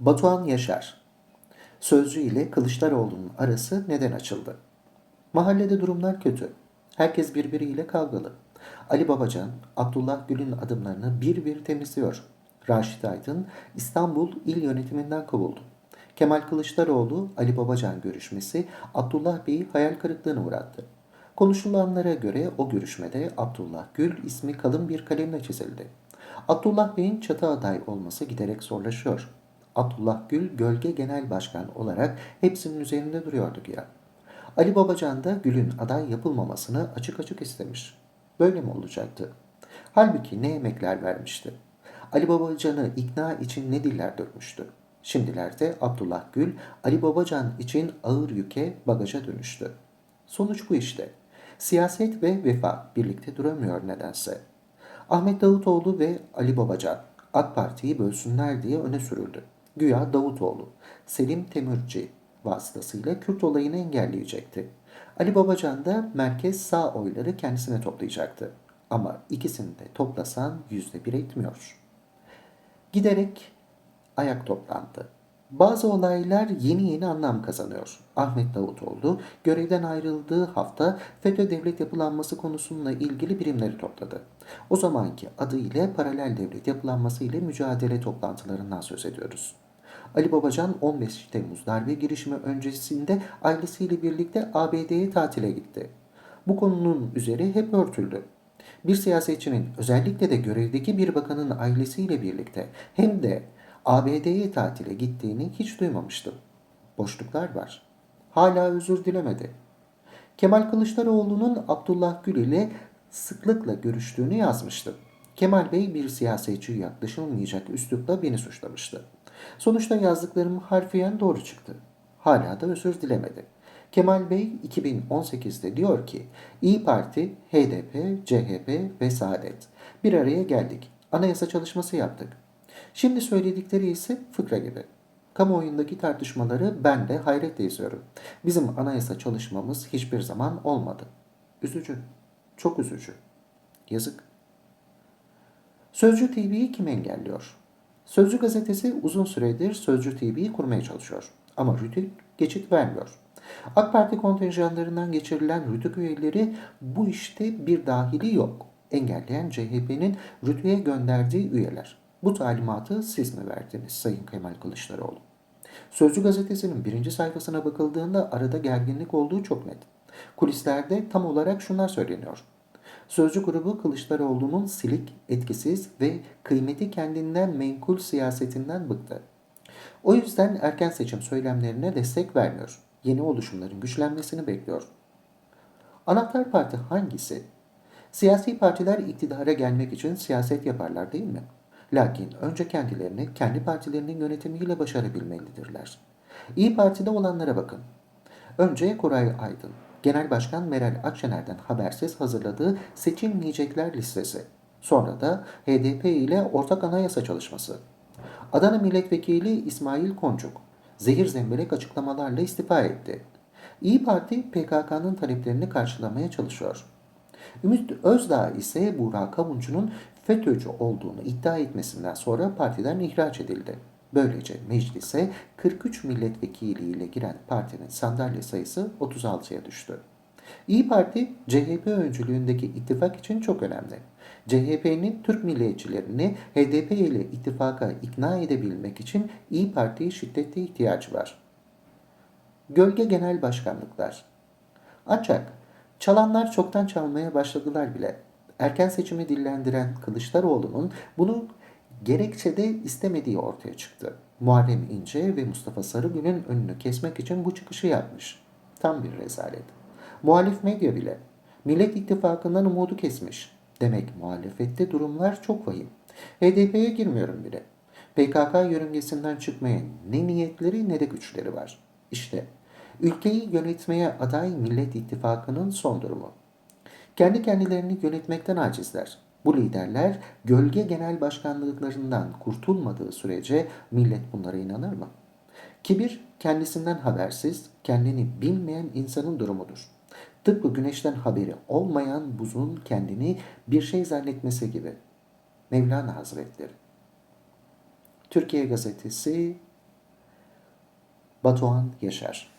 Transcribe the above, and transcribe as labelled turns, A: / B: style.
A: Batuhan Yaşar Sözcü ile Kılıçdaroğlu'nun arası neden açıldı? Mahallede durumlar kötü. Herkes birbiriyle kavgalı. Ali Babacan, Abdullah Gül'ün adımlarını bir bir temizliyor. Raşit Aydın, İstanbul İl Yönetiminden kovuldu. Kemal Kılıçdaroğlu, Ali Babacan görüşmesi Abdullah Bey'i hayal kırıklığına uğrattı. Konuşulanlara göre o görüşmede Abdullah Gül ismi kalın bir kalemle çizildi. Abdullah Bey'in çatı aday olması giderek zorlaşıyor. Abdullah Gül gölge genel başkan olarak hepsinin üzerinde duruyordu ya. Ali Babacan da Gül'ün aday yapılmamasını açık açık istemiş. Böyle mi olacaktı? Halbuki ne emekler vermişti. Ali Babacan'ı ikna için ne diller dökmüştü. Şimdilerde Abdullah Gül, Ali Babacan için ağır yüke bagaja dönüştü. Sonuç bu işte. Siyaset ve vefa birlikte duramıyor nedense. Ahmet Davutoğlu ve Ali Babacan AK Parti'yi bölsünler diye öne sürüldü. Güya Davutoğlu, Selim Temürci vasıtasıyla Kürt olayını engelleyecekti. Ali Babacan da merkez sağ oyları kendisine toplayacaktı. Ama ikisini de toplasan yüzde bir etmiyor. Giderek ayak toplandı. Bazı olaylar yeni yeni anlam kazanıyor. Ahmet Davutoğlu görevden ayrıldığı hafta FETÖ devlet yapılanması konusuyla ilgili birimleri topladı. O zamanki adıyla paralel devlet yapılanması ile mücadele toplantılarından söz ediyoruz. Ali Babacan 15 Temmuz darbe girişimi öncesinde ailesiyle birlikte ABD'ye tatile gitti. Bu konunun üzeri hep örtüldü. Bir siyasetçinin özellikle de görevdeki bir bakanın ailesiyle birlikte hem de ABD'ye tatile gittiğini hiç duymamıştım. Boşluklar var. Hala özür dilemedi. Kemal Kılıçdaroğlu'nun Abdullah Gül ile sıklıkla görüştüğünü yazmıştı. Kemal Bey bir siyasetçi yaklaşılmayacak üslupla beni suçlamıştı. Sonuçta yazdıklarım harfiyen doğru çıktı. Hala da özür dilemedi. Kemal Bey 2018'de diyor ki İyi Parti, HDP, CHP ve Saadet bir araya geldik. Anayasa çalışması yaptık. Şimdi söyledikleri ise fıkra gibi. Kamuoyundaki tartışmaları ben de hayretle izliyorum. Bizim anayasa çalışmamız hiçbir zaman olmadı. Üzücü. Çok üzücü. Yazık. Sözcü TV'yi kim engelliyor? Sözcü gazetesi uzun süredir Sözcü TV'yi kurmaya çalışıyor. Ama Rütük geçit vermiyor. AK Parti kontenjanlarından geçirilen Rütük üyeleri bu işte bir dahili yok. Engelleyen CHP'nin Rütük'e gönderdiği üyeler. Bu talimatı siz mi verdiniz Sayın Kemal Kılıçdaroğlu? Sözcü gazetesinin birinci sayfasına bakıldığında arada gerginlik olduğu çok net. Kulislerde tam olarak şunlar söyleniyor. Sözcü grubu Kılıçdaroğlu'nun silik, etkisiz ve kıymeti kendinden menkul siyasetinden bıktı. O yüzden erken seçim söylemlerine destek vermiyor. Yeni oluşumların güçlenmesini bekliyor. Anahtar parti hangisi? Siyasi partiler iktidara gelmek için siyaset yaparlar değil mi? Lakin önce kendilerini kendi partilerinin yönetimiyle başarabilmelidirler. İyi Parti'de olanlara bakın. Önce Koray Aydın, Genel Başkan Meral Akşener'den habersiz hazırladığı seçilmeyecekler listesi. Sonra da HDP ile ortak anayasa çalışması. Adana Milletvekili İsmail Koncuk, zehir zemberek açıklamalarla istifa etti. İyi Parti PKK'nın taleplerini karşılamaya çalışıyor. Ümit Özdağ ise Burak Kavuncu'nun FETÖ'cü olduğunu iddia etmesinden sonra partiden ihraç edildi. Böylece meclise 43 milletvekiliyle giren partinin sandalye sayısı 36'ya düştü. İyi Parti, CHP öncülüğündeki ittifak için çok önemli. CHP'nin Türk milliyetçilerini HDP ile ittifaka ikna edebilmek için İyi Parti'ye şiddetle ihtiyacı var. Gölge Genel Başkanlıklar Ancak çalanlar çoktan çalmaya başladılar bile. Erken seçimi dillendiren Kılıçdaroğlu'nun bunu gerekçede istemediği ortaya çıktı. Muharrem İnce ve Mustafa Sarıgül'ün önünü kesmek için bu çıkışı yapmış. Tam bir rezalet. Muhalif medya bile Millet İttifakı'ndan umudu kesmiş. Demek muhalefette durumlar çok vahim. HDP'ye girmiyorum bile. PKK yörüngesinden çıkmaya ne niyetleri ne de güçleri var. İşte ülkeyi yönetmeye aday Millet İttifakı'nın son durumu. Kendi kendilerini yönetmekten acizler. Bu liderler gölge genel başkanlıklarından kurtulmadığı sürece millet bunlara inanır mı? Kibir kendisinden habersiz, kendini bilmeyen insanın durumudur. Tıpkı güneşten haberi olmayan buzun kendini bir şey zannetmesi gibi. Mevlana Hazretleri Türkiye Gazetesi Batuhan Yaşar.